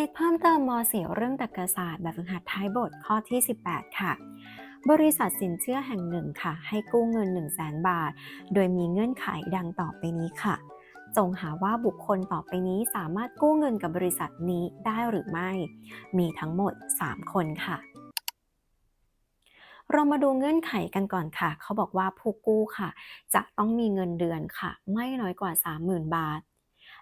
ณิตเพิ่มเติมม .4 เรื่องตรรกศาสตร์แบบฝึกหัดท้ายบทข้อที่ 18 ค่ะ บริษัทสินเชื่อแห่งหนึ่งค่ะ ให้กู้เงิน 1 0 0 0 0แบาท โดยมีเงื่อนไขดังต่อไปนี้ค่ะ จงหาว่าบุคคลต่อไปนี้สามารถกู้เงินกับบริษัทนี้ได้หรือไม่ มีทั้งหมด 3 คนค่ะเรามาดูเงื่อนไขกันก่อนค่ะ เขาบอกว่าผู้กู้ค่ะ จะต้องมีเงินเดือนค่ะ ไม่น้อยกว่า 30,000 บาท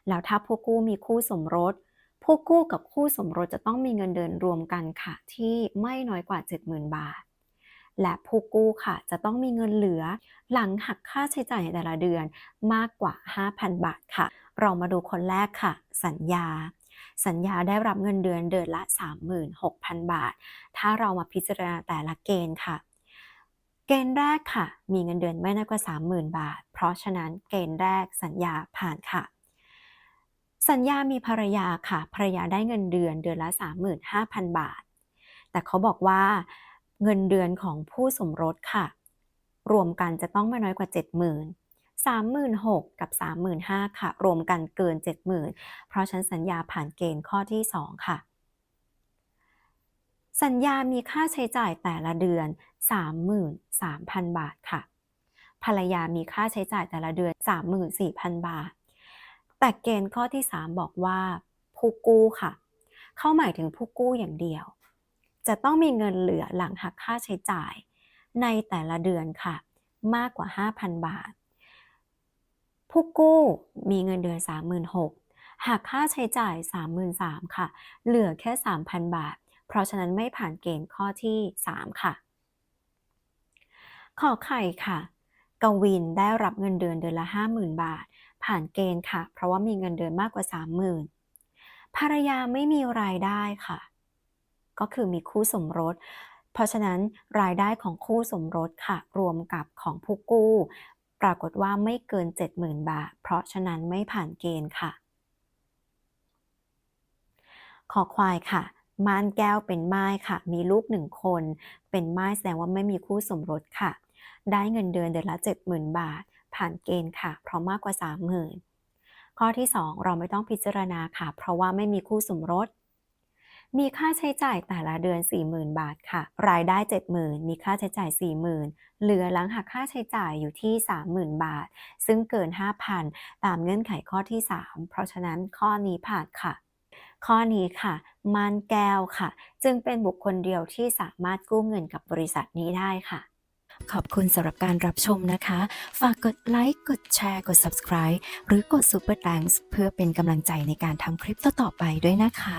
แล้วถ้าผู้กู้มีคู่สมรส ผู้กู้กับคู่สมรสจะต้องมีเงินเดือนรวมกันค่ะ ที่ไม่น้อยกว่า 70,000 บาท และผู้กู้ค่ะ จะต้องมีเงินเหลือหลังหักค่าใช้จ่ายในแต่ละเดือนมากกว่า 5,000 บาทค่ะ เรามาดูคนแรกค่ะ สัญญา สัญญาได้รับเงินเดือนเดือนละ 36,000 บาท ถ้าเรามาพิจารณาแต่ละเกณฑ์ค่ะเกณฑ์แรกค่ะ มีเงินเดือนไม่น้อยกว่า 30,000 บาท เพราะฉะนั้นเกณฑ์แรกสัญญาผ่านค่ะ สัญญามีภรรยาค่ะ ภรรยาได้เงินเดือนเดือนละ 35,000 บาท แต่เขาบอกว่าเงินเดือนของผู้สมรสค่ะ รวมกันจะต้องไม่น้อยกว่า 70,000 36,000 กับ 35,000 ค่ะ รวมกันเกิน 70,000 เพราะฉันสัญญาผ่านเกณฑ์ข้อที่ 2 ค่ะ สัญญามีค่าใช้จ่ายแต่ละเดือน 33,000 บาทค่ะ ภรรยามีค่าใช้จ่ายแต่ละเดือน 34,000 บาท แต่เกณฑ์ข้อที่ 3 บอกว่า ผู้กู้ค่ะ เข้าหมายถึงผู้กู้อย่างเดียว จะต้องมีเงินเหลือหลังหักค่าใช้จ่าย ในแต่ละเดือนค่ะ มากกว่า 5,000 บาท ผู้กู้มีเงินเดือน 36,000หักค่าใช้จ่าย 33,000ค่ะ เหลือแค่ 3,000 บาท เพราะฉะนั้นไม่ผ่านเกณฑ์ข้อที่ 3 ค่ะ ขอไข่ค่ะ กวินได้รับเงินเดือนเดือนละ 50,000 บาท ผ่านเกณฑ์ค่ะ เพราะว่ามีเงินเดือนมากกว่า 30,000 ภรรยาไม่มีรายได้ค่ะ ก็คือมีคู่สมรส เพราะฉะนั้นรายได้ของคู่สมรสค่ะ รวมกับของผู้กู้ ปรากฏว่าไม่เกิน 70,000 บาท เพราะฉะนั้นไม่ผ่านเกณฑ์ค่ะ ขอควายค่ะม่านแก้วเป็นไม่ายค่ะ มีลูกหนึ่งคน เป็นไม่ายแสดงว่าไม่มีคู่สมรสค่ะ ได้เงินเดือนเดือนละ 70,000 บาท ผ่านเกณฑ์ค่ะ เพราะมากกว่า 30,000 ข้อที่ 2 เราไม่ต้องพิจารณาค่ะ เพราะว่าไม่มีคู่สมรส มีค่าใช้จ่ายแต่ละเดือน 40,000 บาทค่ะ รายได้ 70,000 มีค่าใช้จ่าย 40,000 เหลือหลังหักค่าใช้จ่ายอยู่ที่ 30,000 บาท ซึ่งเกิน 5,000 ตามเงื่อนไขข้อที่ 3 เพราะฉะนั้นข้อนี้ผ่านค่ะข้อนี้ค่ะม่านแก้วค่ะ จึงเป็นบุคคลเดียวที่สามารถกู้เงินกับบริษัทนี้ได้ค่ะ ขอบคุณสำหรับการรับชมนะคะ ฝากกดไลค์ กดแชร์ กด subscribe หรือกด super thanks เพื่อเป็นกำลังใจในการทำคลิปต่อๆไปด้วยนะคะ